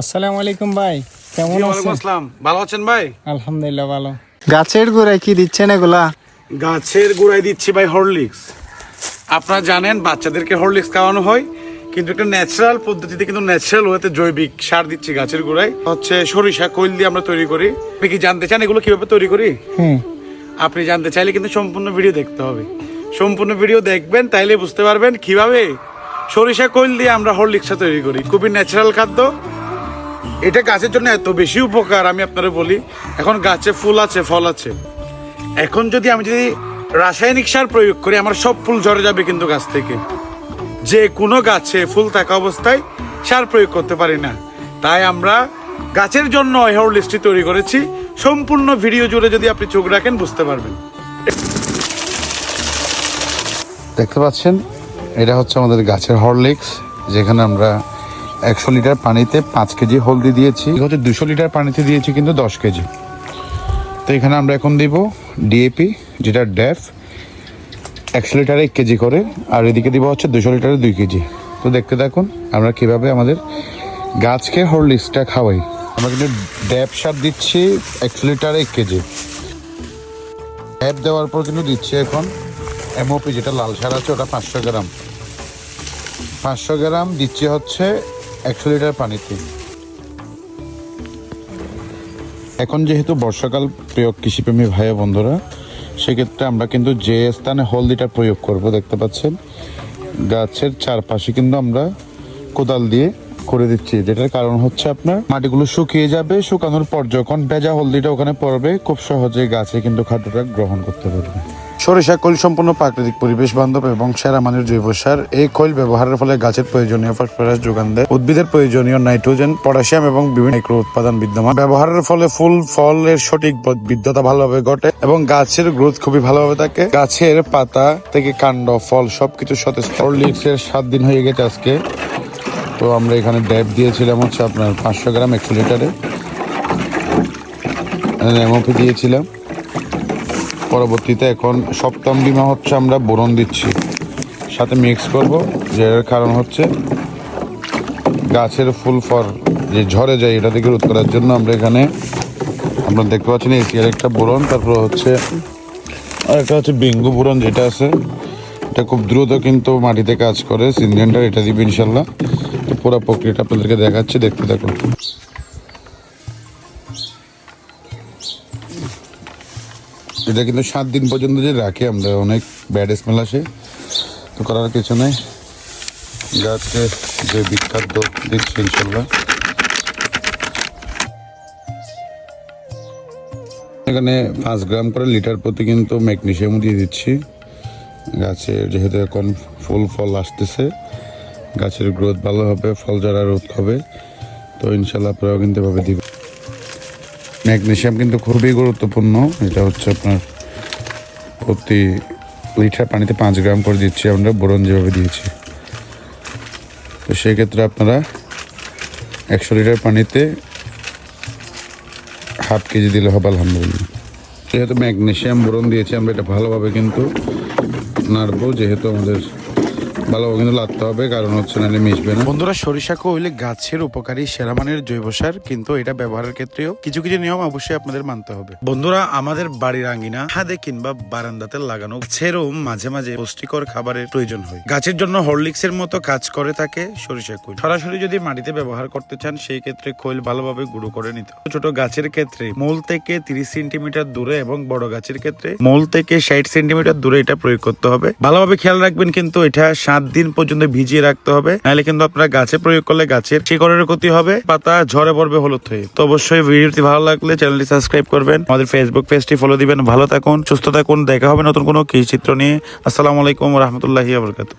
আসসালামু আলাইকুম ভাই কেমন আছেন? ভালো আছেন ভাই? আলহামদুলিল্লাহ ভালো। গাছের গোড়ায় কি দিচ্ছেন এগুলা? গাছের গোড়ায় দিচ্ছি ভাই হরলিক্স। আপনারা জানেন বাচ্চাদেরকে হরলিক্স খাওয়ানো হয় কিন্তু একটা ন্যাচারাল পদ্ধতিতে কিন্তু ন্যাচারাল ওয়েতে জৈবিক সার দিচ্ছি গাছের গোড়ায়। হচ্ছে সরিষা কৈল দিয়ে আমরা তৈরি করি। আপনি কি জানতে চান এগুলো কীভাবে তৈরি করি? আপনি জানতে চাইলে কিন্তু সম্পূর্ণ ভিডিও দেখতে হবে। সম্পূর্ণ ভিডিও দেখবেন তাইলে বুঝতে পারবেন কীভাবে সরিষা কৈল দিয়ে আমরা হরলিক্সটা তৈরি করি। খুবই ন্যাচারাল খাদ্য এটা গাছের জন্য এত বেশি উপকার, আমি আপনারা বলি। এখন গাছে ফুল আছে, ফল আছে। এখন যদি আমি যদি রাসায়নিক সার প্রয়োগ করি, আমার সব ফুল ঝরে যাবে কিন্তু গাছ থেকে। যে কোনো গাছে ফুল থাকা অবস্থায় সার প্রয়োগ করতে পারি না। তাই আমরা গাছের জন্য হেয়ার লিস্টটি তৈরি করেছি। সম্পূর্ণ ভিডিও জুড়ে যদি আপনি চোখ রাখেন, বুঝতে পারবেন। দেখতে পাচ্ছেন? এটা হচ্ছে আমাদের গাছের হরলিক্স, যেখানে আমরা একশো লিটার পানিতে পাঁচ কেজি হলদি দিয়েছি। হচ্ছে দুশো লিটার পানিতে দিয়েছি কিন্তু দশ কেজি। তো এখানে আমরা এখন দিব ডিএপি যেটা ড্যাফ একশো লিটারে এক কেজি করে। আর এদিকে দিব হচ্ছে দুশো লিটারে দুই কেজি। তো দেখতে থাকুন আমরা কীভাবে আমাদের গাছকে হরলিক্সটা খাওয়াই। আমরা কিন্তু ড্যাপ সার দিচ্ছি একশো লিটারে এক কেজি। ড্যাপ দেওয়ার পর কিন্তু দিচ্ছি এখন এমওপি যেটা লাল সার আছে, ওটা পাঁচশো গ্রাম। পাঁচশো গ্রাম দিচ্ছি হচ্ছে একশো লিটার পানিতে এখন যেহেতু বর্ষাকাল প্রিয় কৃষিপ্রেমী ভাই বন্ধুরা, সেক্ষেত্রে আমরা কিন্তু যে স্থানে হলদিটা প্রয়োগ করব দেখতে পাচ্ছেন, গাছের চারপাশে কিন্তু আমরা কোদাল দিয়ে করে দিচ্ছি। যেটার কারণ হচ্ছে আপনার মাটিগুলো শুকিয়ে যাবে, শুকানোর পর যখন ভেজা হলদিটা ওখানে পড়বে, খুব সহজে গাছে কিন্তু খাদ্যটা গ্রহণ করতে পারবে। সরিষা কোল সম্পূর্ণ প্রাকৃতিক পরিবেশ বান্ধব এবং সেরা মানের জৈব সার। এই কোল ব্যবহারের ফলে গাছের প্রয়োজনীয় ফসফরাস যোগান দেয়। উদ্ভিদের প্রয়োজনীয় নাইট্রোজেন, পটাশিয়াম এবং বিভিন্ন মাইক্রো উৎপাদন বিদ্যমান। ব্যবহারের ফলে ফুল ফলের সঠিক ব- বৃদ্ধতা ভালোভাবে ঘটে এবং গাছের গ্রোথ খুবই ভালোভাবে থাকে। গাছের পাতা থেকে কাণ্ড, ফল সবকিছু সতেজ হরলিক্সের সাত দিন হয়ে গেছে আজকে। তো আমরা এখানে ড্যাপ দিয়েছিলাম হচ্ছে আপনার পাঁচশো গ্রাম একশো লিটারে। এমওপি দিয়েছিলাম। পরবর্তীতে এখন সপ্তম বিমা হচ্ছে আমরা বোরন দিচ্ছি। সাথে মিক্স করব। যেটার কারণ হচ্ছে গাছের ফুল ফল যে ঝরে যায় এটা থেকে রোধ করার জন্য আমরা এখানে আপনারা দেখতে পাচ্ছেন এসিয়ার একটা বোরন। তারপর হচ্ছে আর একটা হচ্ছে বিঙ্গু বোরন যেটা আছে। এটা খুব দ্রুত কিন্তু মাটিতে কাজ করে। সিনজেন্টার এটা দিবে ইনশাল্লাহ। পুরো প্রক্রিয়াটা আপনাদেরকে দেখাচ্ছি। দেখতে থাকুন। এটা কিন্তু সাত দিন পর্যন্ত যে রাখি, আমরা অনেক ব্যাড স্মেল আসে। তো করার কিছু নেই গাছকে যে বিখ্যাত দিচ্ছি ইনশাল্লাহ এখানে পাঁচ গ্রাম করে লিটার প্রতি কিন্তু ম্যাগনেশিয়াম দিয়ে দিচ্ছি। গাছে যেহেতু এখন ফুল ফল আসতেছে, গাছের গ্রোথ ভালো হবে, ফল ঝরা রোধ হবে। তো ইনশাল্লাহ আপনারাও কিন্তু এভাবে দিবেন। ম্যাগনেশিয়াম কিন্তু খুবই গুরুত্বপূর্ণ। এটা হচ্ছে আপনার প্রতি লিটার পানিতে পাঁচ গ্রাম করে দিচ্ছি আমরা, বোরন যেভাবে দিয়েছি। তো সেক্ষেত্রে আপনারা একশো লিটার পানিতে হাফ কেজি দিলে হবে আলহামদুলিল্লাহ। যেহেতু ম্যাগনেশিয়াম, বোরন দিয়েছি আমরা, এটা ভালোভাবে কিন্তু নাড়বো, যেহেতু আমাদের কিন্তু লাগতে হবে, কারণ হচ্ছে নাহলে মিশবে না। বন্ধুরা, সরিষা কইলে গাছের উপকারী, সেরা মানের জৈব সার, কিন্তু এটা ব্যবহারের ক্ষেত্রেও কিছু কিছু নিয়ম অবশ্যই আপনাদের মানতে হবে। বন্ধুরা, আমাদের বাড়ির আঙ্গিনা কিংবা বারান্দাতে লাগানো সেরম মাঝে মাঝে পুষ্টিকর খাবারের প্রয়োজন হয়। গাছের জন্য হরলিক্স এর মতো কাজ করে থাকে সরিষা খৈল সরাসরি যদি মাটিতে ব্যবহার করতে চান, সেই ক্ষেত্রে খৈল ভালোভাবে গুঁড়ো করে নিতে। ছোট গাছের ক্ষেত্রে মূল থেকে তিরিশ সেন্টিমিটার দূরে এবং বড় গাছের ক্ষেত্রে মূল থেকে ষাট সেন্টিমিটার দূরে এটা প্রয়োগ করতে হবে। ভালোভাবে খেয়াল রাখবেন কিন্তু এটা সাত দিন পর্যন্ত ভিজিয়ে রাখতে হবে। নাহলে কিন্তু আপনারা গাছে প্রয়োগ করলে গাছের শিকড়ের ক্ষতি হবে, পাতা ঝরে পড়বে হলুদ হয়ে। তো অবশ্যই ভিডিওটি ভালো লাগলে চ্যানেলটি সাবস্ক্রাইব করবেন, আমাদের ফেসবুক পেজটি ফলো দিবেন। ভালো থাকুন, সুস্থ থাকুন, দেখা হবে নতুন কোনো কৃষি চিত্র নিয়ে। আসসালামু আলাইকুম রহমতুল্লাহি আবরকাত